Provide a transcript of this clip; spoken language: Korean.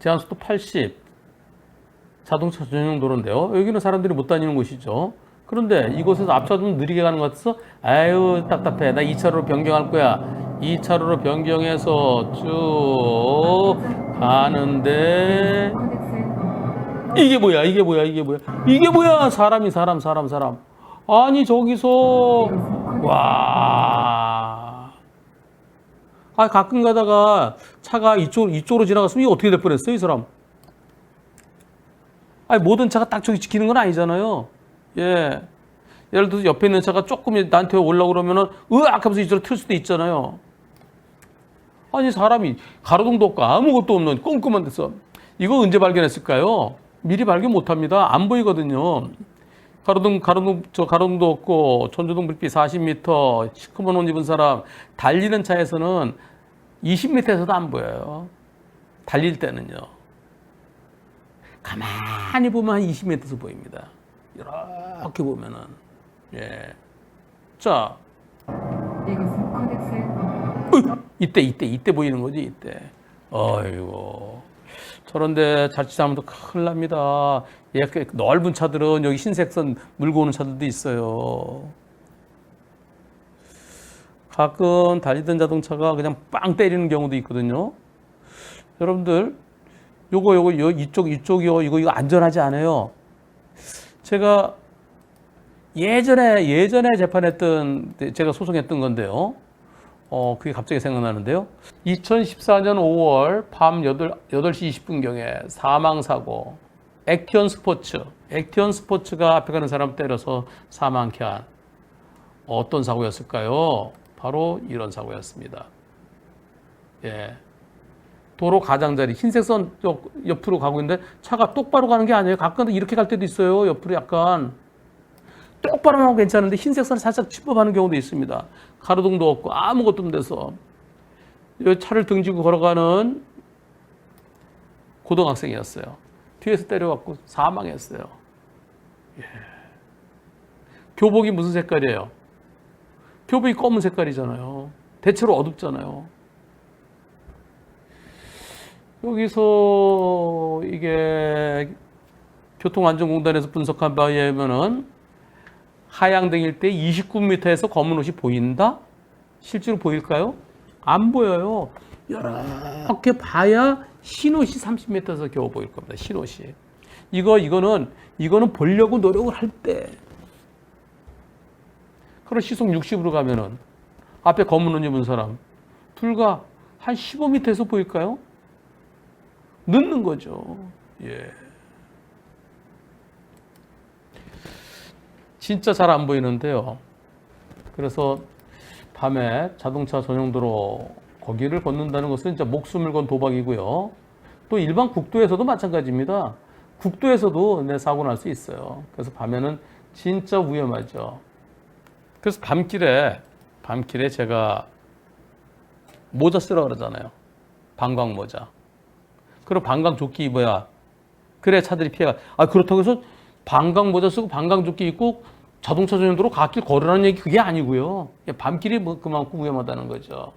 제한속도 80. 자동차 전용 도로인데요. 여기는 사람들이 못 다니는 곳이죠. 그런데 이곳에서 앞차가 좀 느리게 가는 것 같아서 아유 답답해. 나 2차로로 변경할 거야. 2차로로 변경해서 쭉 가는데 이게 뭐야? 이게 뭐야? 이게 뭐야? 이게 뭐야? 사람이 사람 사람 사람. 아니 저기서 와. 아 가끔 가다가 차가 이쪽 이쪽으로 지나갔으면 이게 어떻게 될 뻔했어요, 이 사람? 아니 모든 차가 딱 저기 지키는 건 아니잖아요. 예. 예를 들어서 옆에 있는 차가 조금 나한테 올라오고 그러면은 으악 하면서 이쪽으로 틀 수도 있잖아요. 아니 사람이 가로등도 없고 아무것도 없는 꼼꼼한 데서 이거 언제 발견했을까요? 미리 발견 못 합니다. 안 보이거든요. 가로등 가로등 저 가로등도 없고 전조등 불빛 40m 시커먼 옷 입은 사람 달리는 차에서는 20m에서도 안 보여요. 달릴 때는요. 가만히 보면 한 20m에서 보입니다. 이렇게 보면은 예. 자, 이때 이때 이때 보이는 거지 이때. 어이고. 저런데 자칫하면 큰일 납니다. 이렇게 넓은 차들은 여기 흰색선 물고 오는 차들도 있어요. 가끔 달리던 자동차가 그냥 빵 때리는 경우도 있거든요. 여러분들, 요거 요거 요 이쪽 이쪽이요 이거 이거 안전하지 않아요. 제가 예전에 예전에 재판했던 제가 소송했던 건데요. 어, 그게 갑자기 생각나는데요. 2014년 5월 밤 8, 8시 20분경에 사망사고. 액티언 스포츠. 액티언 스포츠가 앞에 가는 사람 때려서 사망케 한 어떤 사고였을까요? 바로 이런 사고였습니다. 예. 도로 가장자리, 흰색 선쪽 옆으로 가고 있는데 차가 똑바로 가는 게 아니에요. 가끔 이렇게 갈 때도 있어요. 옆으로 약간. 똑바로 하면 괜찮은데 흰색 선을 살짝 침범하는 경우도 있습니다. 가로등도 없고 아무것도 없는 데서 이 차를 등지고 걸어가는 고등학생이었어요. 뒤에서 때려갖고 사망했어요. 예. 교복이 무슨 색깔이에요? 교복이 검은 색깔이잖아요. 대체로 어둡잖아요. 여기서 이게 교통안전공단에서 분석한 바에 의하면은 하양등일 때 29m에서 검은 옷이 보인다? 실제로 보일까요? 안 보여요. 이렇게 봐야 흰 옷이 30m에서 겨우 보일 겁니다. 흰 옷이. 이거 이거는 이거는 보려고 노력을 할 때. 그럼 시속 60으로 가면은 앞에 검은 옷 입은 사람 불과 한 15m에서 보일까요? 늦는 거죠. 예. 진짜 잘 안 보이는데요. 그래서 밤에 자동차 전용도로 거기를 걷는다는 것은 진짜 목숨을 건 도박이고요. 또 일반 국도에서도 마찬가지입니다. 국도에서도 내 사고 날 수 있어요. 그래서 밤에는 진짜 위험하죠. 그래서 밤길에 밤길에 제가 모자 쓰라 그러잖아요. 방광 모자. 그리고 방광 조끼 입어야 그래 차들이 피해가. 아 그렇다고 해서 방광 모자 쓰고 방광 조끼 입고 자동차 전용도로 갓길 걸으라는 얘기 그게 아니고요. 밤길이 뭐 그만큼 위험하다는 거죠.